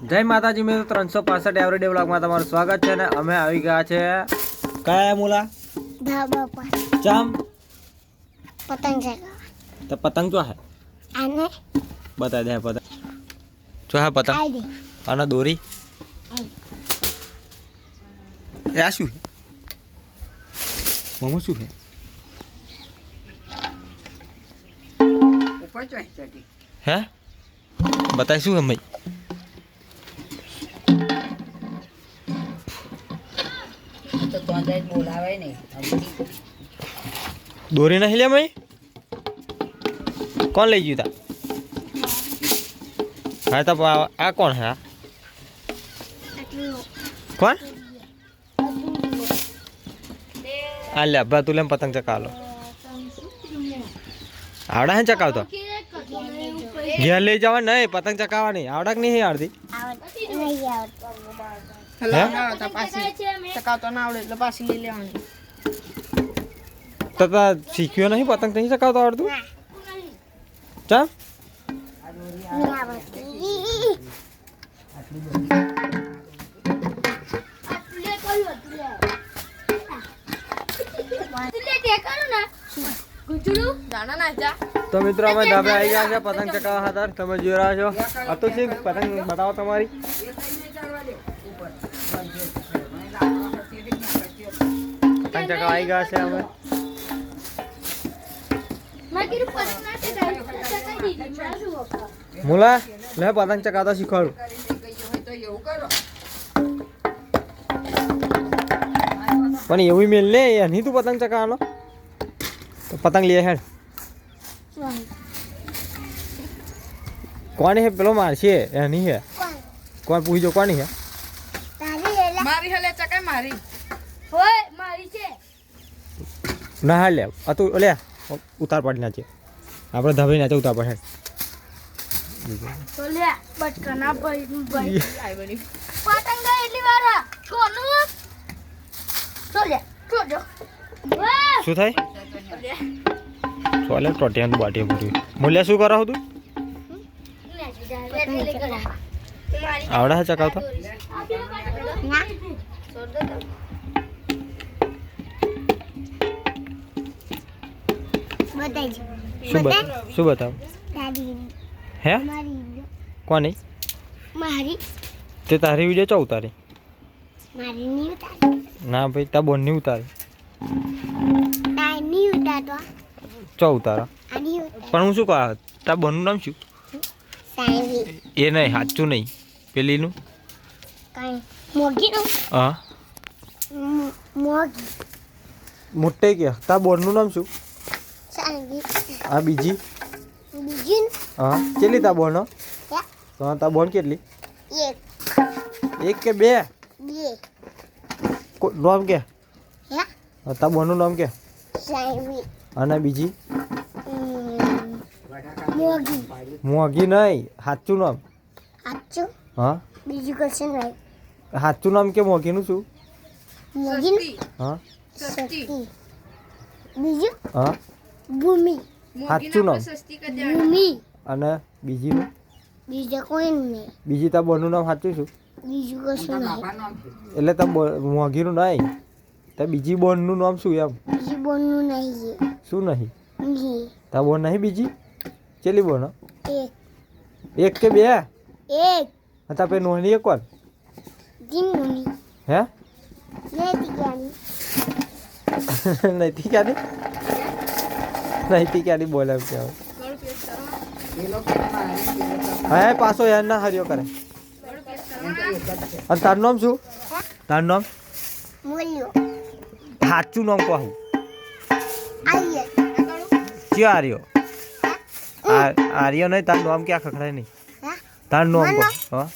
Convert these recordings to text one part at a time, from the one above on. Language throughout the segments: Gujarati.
જય માતાજી મિત્રો ત્રણસો પાસઠ એવરીડે બ્લોગમાં તમારું સ્વાગત છે ને અમે આવી ગયા છે કયા મુલા? ધાબા પર. ચમ? પતંગ છે તો પતંગ જો હે. આને? બતા દે પતંગ. જો હે પતંગ. આઈ દોરી. એ આ શું મોમો શું છે હે? બતાય શું અમે તો તો અંદર બોલાવે નહીં. દોરી નહીં લે મય. કોણ લઈ ગયું તા? હા તો આ આ કોણ હે આ? કોણ? આ લે અબ્બા તું લેમ પતંગ ચકાવલો આવડા હે ચકાવતો? ઘેર લઈ જવા નહીં પતંગ ચકાવવા નહીં આવડા કે નહીં આવડતી નહીં આવડતું. હે ચકાવતો ના આવડે એટલે પાછી લઈ લેવાની તો તા શીખ્યો નહીં પતંગ નહીં ચકાવતો આવડતું ચા નહીં આવડતું જાણા ના જા તો મિત્રો અમે ધાબે આવી ગયા છે પતંગ ચકાવવા હતા તમે જોઈ રહ્યા છો અતુલસિંહ પતંગ બતાવો તમારી પતંગ આવી ગયા છે અમે મુલા લે પતંગ ચકાવતા શીખવાડું. પણ એવું મેલ લે એની તું પતંગ ચકાવવાનો તો પતંગ લે હેડ. કોણ હે પેલો મારશે એની હે. કોણ પૂછી પૂછજો કોની છે મારી હલે ચકાય મારી ના હા લે અતુ લે ઉતાર પાડી નાખે આપણે ધબી નાચે ઉતાર પાડે બટકાના ભાઈ ભાઈ આઈ પતંગ એટલી વાર હા. કોનું ચોલે ચોજો શું થાય ચોલે ટોટિયાનું બાટીએ પૂરી મૂલ્ય શું કરાવું તું આવડે હા ચકાવતા? શું બતાવ શું બતાવ? હે? કોની? મારી. તે તારી વીડિયો ચો ઉતારી? મારી નહીં ઉતાર. ના ભાઈ તા ઉતારી. તારી નહીં ઉતારતો. ચો ઉતારા? પણ હું શું કહા તા બોનનું નામ શું? એ નહીં સાચું નહીં. પેલીનું કઈ મોગી હા મોગી મોટે કે તા બોનનું નામ શું આ બીજી બીજી હા કેટલી તા બોનો હે? તા બોન કેટલી એક એક કે બે બે કો- નામ કે હા, તા બોનનું નામ કે અને બીજી મોગી મોગી નહીં સાચું નામ આચું હા? બીજું કશું નહીં. સાચું નામ કે મોગીનું શું મોગી નું હા? શક્તિ બીજું? હા? ભૂમિ. સાચું નામ? ભૂમિ. અને બીજીનું? બીજું કોઈ નહીં. બીજી તા બોનનું નામ સાચું શું બીજું કશું નહીં. એટલે તા મોગીનું નહીં. તા બીજી બોનનું નામ શું એમ? બીજી બોનનું નહીં શું નહીં? નહીં. તા બોન નહીં બીજી? ચેલી બોન? એક. એક કે બે? એક. તા પે નોની એક કોણ જીમુની હે લેતી ગાની નૈતી ક્યાંની નૈતી ક્યાંની બોલે એમ કહેવાય હા પાછો યાર ના હરિયો કરે અને તારું નામ શું તારું નામ મોલ્યો સાચું નામ કહું આઈએ કયો આર્યો આ- આર્યો નહીં તારું નામ ક્યાં ખખડાય નહીં હા તારું નામ હા?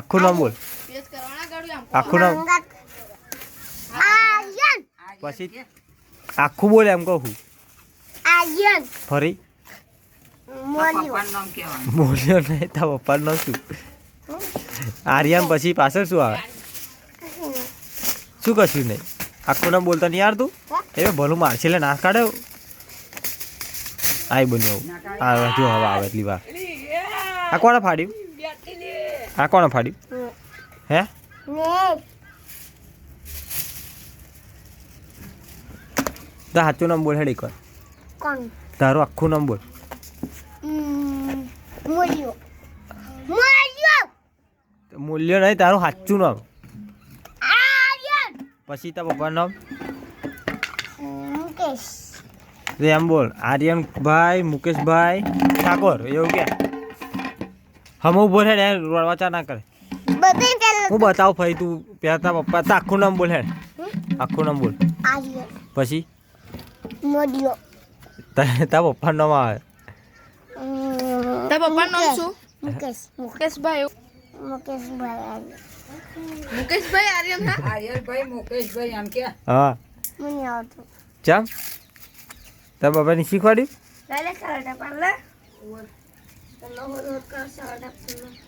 આખું નામ બોલ. આખું નામ. પછી આખું બોલ એમ કહું. આયન. ફરી? બોલ્યો નહીં તા પપ્પાનું નામ શું? આર્યન પછી પાછળ શું આવે? શું કશું નહીં? આખું નામ બોલતા નહીં આવડતું? એ ભલું મારશે એટલે ના કાઢે આઈ બન્યું. આ જો હવે આવે એટલી વાર. આ કોણે ફાડ્યું? આ કોણે ફાડ્યું ને હે? તો સાચું નામ બોલ હેડ એકવાર તારું આખું નામ બોલ. મોલ્યો નહીં તારું સાચું નામ. પછી તારા પપ્પાનું નામ? મુકેશ. એમ બોલ આર્યનભાઈ મુકેશભાઈ ઠાકોર એવું કે? હમ ઊભો રહે યાર રડવાચા ના કરે. હું બતાવું ભાઈ તું પહેલાં તારા પપ્પા તો આખું નામ બોલ હે. આખું નામ બોલ. પછી? તા- તારા પપ્પાનું નામ આવે. તારા પપ્પાનું નામ શું? મુકેશ મુકેશ. મુકેશભાઈ મુકેશભાઈ મુકેશભાઈ આર્યન હા આર્યનભાઈ મુકેશભાઈ એમ કે. હા. મને આવતું. ચમ? તારા પપ્પાને શીખવાડ્યું? Mau ngegoda.